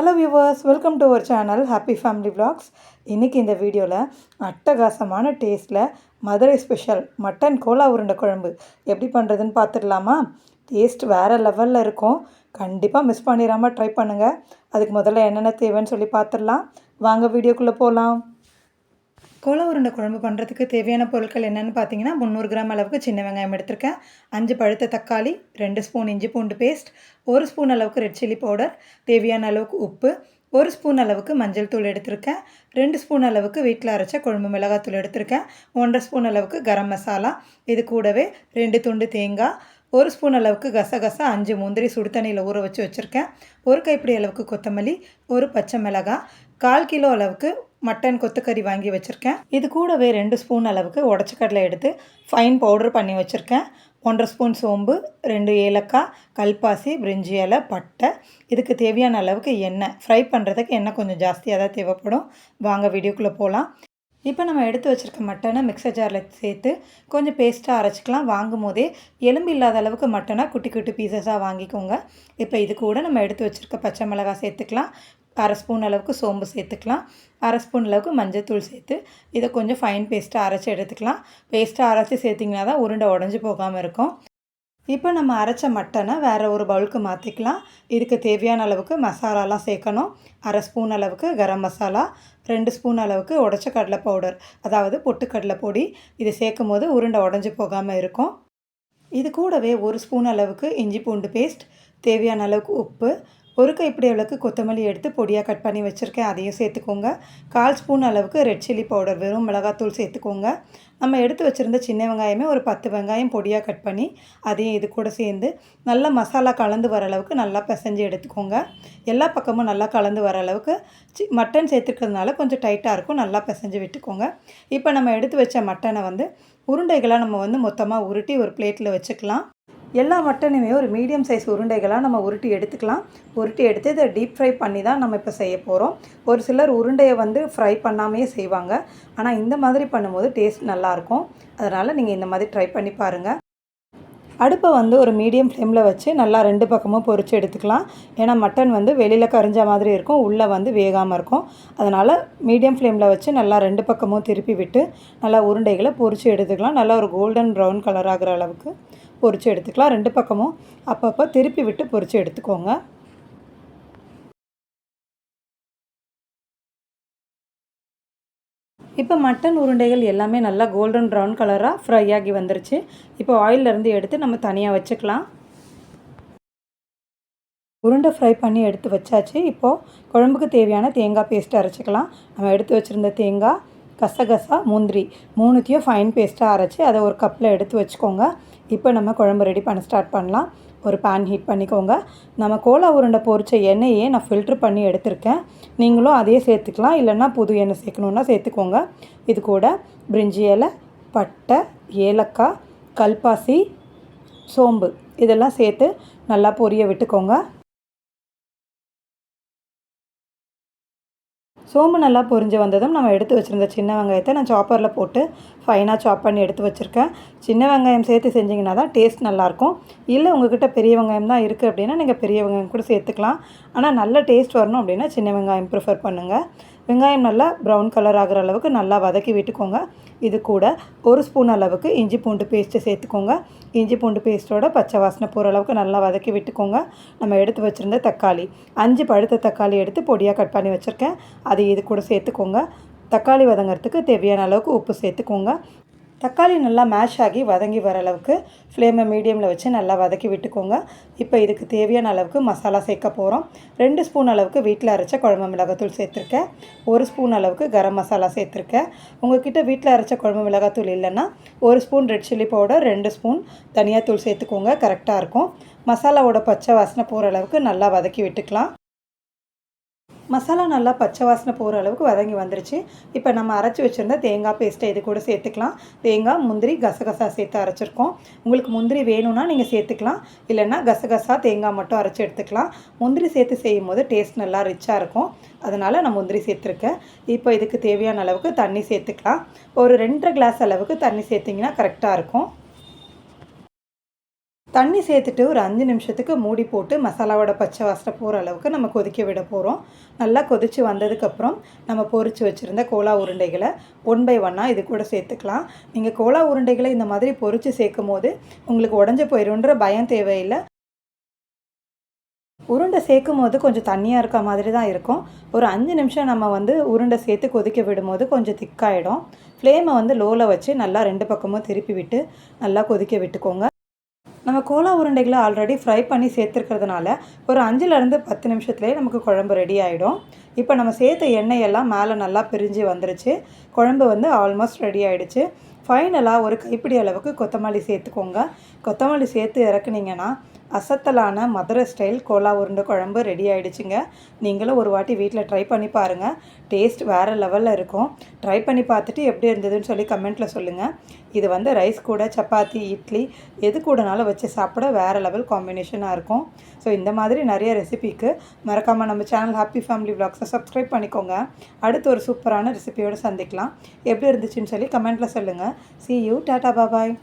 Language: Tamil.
Hello viewers welcome to our channel happy family vlogs. இன்றைக்கி இந்த வீடியோவில் அட்டகாசமான டேஸ்ட்டில் மதுரை ஸ்பெஷல் மட்டன் கோலா உருண்டை குழம்பு. எப்படி பண்ணுறதுன்னு பார்த்துடலாமா? டேஸ்ட் வேறு லெவலில் இருக்கும். கண்டிப்பாக மிஸ் பண்ணிடாமல் ட்ரை பண்ணுங்கள் அதுக்கு முதல்ல என்னென்ன தேவைன்னு சொல்லி பார்த்துடலாம். வாங்க வீடியோக்குள்ளே போகலாம் கோல உருண்டை குழம்பு பண்ணுறதுக்கு தேவையான பொருட்கள் என்னென்னு பார்த்தீங்கன்னா முந்நூறு கிராம் அளவுக்கு சின்ன வெங்காயம் எடுத்திருக்கேன். அஞ்சு பழுத்த தக்காளி ரெண்டு ஸ்பூன் இஞ்சி பூண்டு பேஸ்ட் ஒரு ஸ்பூன் அளவுக்கு ரெட் சில்லி பவுடர் தேவையான அளவுக்கு உப்பு ஒரு ஸ்பூன் அளவுக்கு மஞ்சள் தூள் எடுத்திருக்கேன். ரெண்டு ஸ்பூன் அளவுக்கு வீட்டில் அரைச்ச குழம்பு மிளகாத்தூள் எடுத்திருக்கேன். ஒன்றரை ஸ்பூன் அளவுக்கு கரம் மசாலா இது கூடவே ரெண்டு துண்டு தேங்காய் ஒரு ஸ்பூன் அளவுக்கு கசகசா அஞ்சு முந்திரி சுடு தண்ணியில் ஊற வச்சு வச்சுருக்கேன். ஒரு கைப்பிடி அளவுக்கு கொத்தமல்லி ஒரு பச்சை மிளகாய் கால் கிலோ அளவுக்கு மட்டன் கொத்துக்கறி வாங்கி வச்சுருக்கேன். இது கூடவே ரெண்டு ஸ்பூன் அளவுக்கு உடச்ச கடலை எடுத்து ஃபைன் பவுடர் பண்ணி வச்சுருக்கேன். ஒன்றரை ஸ்பூன் சோம்பு ரெண்டு ஏலக்காய் கல்பாசி பிரிஞ்சி இலை பட்டை. இதுக்கு தேவையான அளவுக்கு எண்ணெய். ஃப்ரை பண்ணுறதுக்கு எண்ணெய் கொஞ்சம் ஜாஸ்தியாக தான் தேவைப்படும். வாங்க வீடியோக்குள்ளே போகலாம் இப்போ நம்ம எடுத்து வச்சுருக்க மட்டனை மிக்சர் ஜாரில் சேர்த்து கொஞ்சம் பேஸ்ட்டாக அரைச்சிக்கலாம். வாங்கும் போதே எலும்பு இல்லாத அளவுக்கு மட்டனை குட்டி குட்டி பீசஸாக வாங்கிக்கோங்க. இப்போ இது கூட நம்ம எடுத்து வச்சுருக்க பச்சை மிளகாய் சேர்த்துக்கலாம். அரை ஸ்பூன் அளவுக்கு சோம்பு சேர்த்துக்கலாம். அரை ஸ்பூன் அளவுக்கு மஞ்சத்தூள் சேர்த்து இதை கொஞ்சம் ஃபைன் பேஸ்ட்டாக அரைச்சி எடுத்துக்கலாம். பேஸ்ட்டாக அரைச்சி சேர்த்திங்கன்னா தான் உருண்டை உடஞ்சி போகாமல் இருக்கும். இப்போ நம்ம அரைச்ச மட்டனை வேறு ஒரு பவுலுக்கு மாற்றிக்கலாம் இதுக்கு தேவையான அளவுக்கு மசாலாலாம் சேர்க்கணும். அரை ஸ்பூன் அளவுக்கு கரம் மசாலா ரெண்டு ஸ்பூன் அளவுக்கு உடச்ச கடலை பவுடர் அதாவது பொட்டுக்கடலை பொடி. இது சேர்க்கும் போது உருண்டை உடஞ்சி போகாமல் இருக்கும். இது கூடவே ஒரு ஸ்பூன் அளவுக்கு இஞ்சி பூண்டு பேஸ்ட் தேவையான அளவுக்கு உப்பு ஒரு கைப்பிடி அளவுக்கு கொத்தமல்லி எடுத்து பொடியாக கட் பண்ணி வச்சுருக்கேன். அதையும் சேர்த்துக்கோங்க. கால் ஸ்பூன் அளவுக்கு ரெட் சில்லி பவுடர் வெறும் மிளகாத்தூள் சேர்த்துக்கோங்க. நம்ம எடுத்து வச்சுருந்த சின்ன வெங்காயமே ஒரு பத்து வெங்காயம் பொடியாக கட் பண்ணி அதையும் இது கூட சேர்ந்து நல்லா மசாலா கலந்து வர அளவுக்கு நல்லா பிசைஞ்சு எடுத்துக்கோங்க. எல்லா பக்கமும் நல்லா கலந்து வர அளவுக்கு சி மட்டன் சேர்த்துருக்கிறதுனால கொஞ்சம் டைட்டாக இருக்கும். நல்லா பிசைஞ்சு விட்டுக்கோங்க. இப்போ நம்ம எடுத்து வச்ச மட்டனை வந்து உருண்டைகளாக நம்ம வந்து மொத்தமாக உருட்டி ஒரு பிளேட்டில் வச்சுக்கலாம். எல்லா மட்டனுமே ஒரு மீடியம் சைஸ் உருண்டைகளாக நம்ம உருட்டி எடுத்துக்கலாம். உருட்டி எடுத்து இதை டீப் ஃப்ரை பண்ணி தான் நம்ம இப்போ செய்ய போகிறோம் ஒரு சிலர் உருண்டையை வந்து ஃப்ரை பண்ணாமையே செய்வாங்க. ஆனால் இந்த மாதிரி பண்ணும்போது டேஸ்ட் நல்லாயிருக்கும் அதனால் நீங்கள் இந்த மாதிரி ட்ரை பண்ணி பாருங்கள் அடுப்பை வந்து ஒரு மீடியம் ஃப்ளேமில் வச்சு நல்லா ரெண்டு பக்கமும் பொரித்து எடுத்துக்கலாம். ஏன்னா மட்டன் வந்து வெளியில் கரிஞ்ச மாதிரி இருக்கும். உள்ளே வந்து வேகாமல் இருக்கும். அதனால் மீடியம் ஃப்ளேமில் வச்சு நல்லா ரெண்டு பக்கமும் திருப்பி விட்டு நல்லா உருண்டைகளை பொரித்து எடுத்துக்கலாம். நல்லா ஒரு கோல்டன் ப்ரௌன் கலர் ஆகிற அளவுக்கு. பொறிச்சு எடுத்துக்கலாம். ரெண்டு பக்கமும் அப்பப்போ திருப்பி விட்டு பொறிச்சு எடுத்துக்கோங்க. இப்போ மட்டன் உருண்டைகள் எல்லாமே நல்லா கோல்டன் ப்ரௌன் கலராக ஃப்ரை ஆகி வந்துருச்சு. இப்போ ஆயிலிருந்து எடுத்து நம்ம தனியாக வச்சுக்கலாம். உருண்டை ஃப்ரை பண்ணி எடுத்து வச்சாச்சு. இப்போது குழம்புக்கு தேவையான தேங்காய் பேஸ்ட் அரைச்சிக்கலாம். நம்ம எடுத்து வச்சுருந்த தேங்காய் கசகசா முந்திரி மூணுத்தையும் ஃபைன் பேஸ்ட்டாக அரைச்சி அதை ஒரு கப்பில் எடுத்து வச்சுக்கோங்க. இப்போ நம்ம குழம்பு ரெடி பண்ண ஸ்டார்ட் பண்ணலாம். ஒரு பேன் ஹீட் பண்ணிக்கோங்க. நம்ம கோலா உருண்டை பொறிச்ச எண்ணெயே நான் ஃபில்ட்ரு பண்ணி எடுத்திருக்கேன். நீங்களும் அதையே சேர்த்துக்கலாம். இல்லைன்னா புது எண்ணெய் சேர்க்கணுன்னா சேர்த்துக்கோங்க. இது கூட பிரிஞ்சி இலை பட்டை ஏலக்காய் கல்பாசி சோம்பு இதெல்லாம் சேர்த்து நல்லா பொரிய விட்டுக்கோங்க. சோம்பு நல்லா பொரிஞ்சு வந்ததும் நம்ம எடுத்து வச்சுருந்த சின்ன வெங்காயத்தை நான் சாப்பரில் போட்டு ஃபைனாக சாப் பண்ணி எடுத்து வச்சுருக்கேன். சின்ன வெங்காயம் சேர்த்து செஞ்சிங்கன்னா தான் டேஸ்ட் நல்லாயிருக்கும். இல்லை உங்ககிட்ட பெரிய வெங்காயம் தான் இருக்குது அப்படின்னா நீங்கள் பெரிய வெங்காயம் கூட சேர்த்துக்கலாம். ஆனால் நல்ல டேஸ்ட் வரணும் அப்படின்னா சின்ன வெங்காயம் ப்ரிஃபர் பண்ணுங்கள் வெங்காயம் நல்லா ப்ரௌன் கலர் ஆகிற அளவுக்கு நல்லா வதக்கி விட்டுக்கோங்க. இது கூட ஒரு ஸ்பூன் அளவுக்கு இஞ்சி பூண்டு பேஸ்ட்டு சேர்த்துக்கோங்க. இஞ்சி பூண்டு பேஸ்ட்டோட பச்சை வாசனை போகிற அளவுக்கு நல்லா வதக்கி விட்டுக்கோங்க. நம்ம எடுத்து வச்சுருந்த தக்காளி. அஞ்சு பழுத்த தக்காளி எடுத்து பொடியாக கட் பண்ணி வச்சுருக்கேன். அதை இது கூட சேர்த்துக்கோங்க. தக்காளி வதங்கிறதுக்கு தேவையான அளவுக்கு உப்பு சேர்த்துக்கோங்க. தக்காளி நல்லா மேஷ் ஆகி வதங்கி வர அளவுக்கு ஃப்ளேமை மீடியமில் வச்சு நல்லா வதக்கி விட்டுக்கோங்க. இப்போ இதுக்கு தேவையான அளவுக்கு மசாலா சேர்க்க போகிறோம் ரெண்டு ஸ்பூன் அளவுக்கு வீட்டில் அரைச்ச குழம்பு மிளகாத்தூள் சேர்த்துருக்கேன். ஒரு ஸ்பூன் அளவுக்கு கரம் மசாலா சேர்த்துருக்கேன். உங்ககிட்ட வீட்டில் அரைச்ச குழம்பு மிளகாத்தூள் இல்லைன்னா ஒரு ஸ்பூன் ரெட் சில்லி பவுடர் ரெண்டு ஸ்பூன் தனியாத்தூள் சேர்த்துக்கோங்க. கரெக்டாக இருக்கும். மசாலாவோட பச்சை வாசனை போகிற அளவுக்கு நல்லா வதக்கி விட்டுக்கலாம். மசாலா நல்லா பச்சை வாசனை போகிற அளவுக்கு வதங்கி வந்துருச்சு. இப்போ நம்ம அரைச்சி வச்சுருந்த தேங்காய் பேஸ்ட்டை இது கூட சேர்த்துக்கலாம். தேங்காய் முந்திரி கசகசா சேர்த்து அரைச்சிருக்கோம். உங்களுக்கு முந்திரி வேணும்னா நீங்கள் சேர்த்துக்கலாம். இல்லைன்னா கசகசா தேங்காய் மட்டும் அரைச்சி எடுத்துக்கலாம். முந்திரி சேர்த்து செய்யும் போது டேஸ்ட் நல்லா ரிச்சாக இருக்கும். அதனால் நான் முந்திரி சேர்த்துருக்கேன். இப்போ இதுக்கு தேவையான அளவுக்கு தண்ணி சேர்த்துக்கலாம். ஒரு ரெண்டரை கிளாஸ் அளவுக்கு தண்ணி சேர்த்திங்கன்னா கரெக்டாக இருக்கும். தண்ணி சேர்த்துட்டு ஒரு அஞ்சு நிமிஷத்துக்கு மூடி போட்டு மசாலாவோட பச்சை வாசனை போகிற அளவுக்கு நம்ம கொதிக்க விட போகிறோம் நல்லா கொதித்து வந்ததுக்கப்புறம் நம்ம பொரித்து வச்சுருந்த கோலா உருண்டைகளை ஒன் பை ஒன்னாக இது கூட சேர்த்துக்கலாம். நீங்கள் கோலா உருண்டைகளை இந்த மாதிரி பொரித்து சேர்க்கும் போது உங்களுக்கு உடஞ்சி போயிடும்ன்ற பயம் தேவையில்லை. உருண்டை சேர்க்கும் போது கொஞ்சம் தண்ணியாக இருக்க மாதிரி தான் இருக்கும். ஒரு அஞ்சு நிமிஷம் நம்ம வந்து உருண்டை சேர்த்து கொதிக்க விடும்போது கொஞ்சம் திக்காயிடும். ஃப்ளேமை வந்து லோவில் வச்சு நல்லா ரெண்டு பக்கமும் திருப்பி விட்டு நல்லா கொதிக்க விட்டுக்கோங்க. நம்ம கோலா உருண்டைகளை ஆல்ரெடி ஃப்ரை பண்ணி சேர்த்துருக்கிறதுனால ஒரு அஞ்சுலேருந்து பத்து நிமிஷத்துலேயே நமக்கு குழம்பு ரெடி ஆகிடும் இப்போ நம்ம சேர்த்த எண்ணெய் எல்லாம் மேலே நல்லா பிரிஞ்சு வந்துருச்சு. குழம்பு வந்து ஆல்மோஸ்ட் ரெடி ஆகிடுச்சு ஃபைனலாக ஒரு கைப்பிடி அளவுக்கு கொத்தமல்லி சேர்த்துக்கோங்க. கொத்தமல்லி சேர்த்து இறக்குனீங்கன்னா அசத்தலான மதுரை ஸ்டைல் கோலா உருண்டை குழம்பு ரெடி ஆகிடுச்சுங்க நீங்களும் ஒரு வாட்டி வீட்டில் ட்ரை பண்ணி பாருங்கள் டேஸ்ட் வேறு லெவலில் இருக்கும். ட்ரை பண்ணி பார்த்துட்டு எப்படி இருந்ததுன்னு சொல்லி கமெண்ட்டில் சொல்லுங்கள் இது வந்து ரைஸ் கூட சப்பாத்தி இட்லி எது கூடனாலும் வச்சு சாப்பிட வேறு லெவல் காம்பினேஷனாக இருக்கும். ஸோ இந்த மாதிரி நிறைய ரெசிபிக்கு மறக்காமல் நம்ம சேனல் ஹாப்பி ஃபேமிலி விளாக்ஸை சப்ஸ்கிரைப் பண்ணிக்கோங்க. அடுத்து ஒரு சூப்பரான ரெசிபியோடு சந்திக்கலாம். எப்படி இருந்துச்சுன்னு சொல்லி கமெண்ட்டில் சொல்லுங்கள் See you. Tata. Bye bye.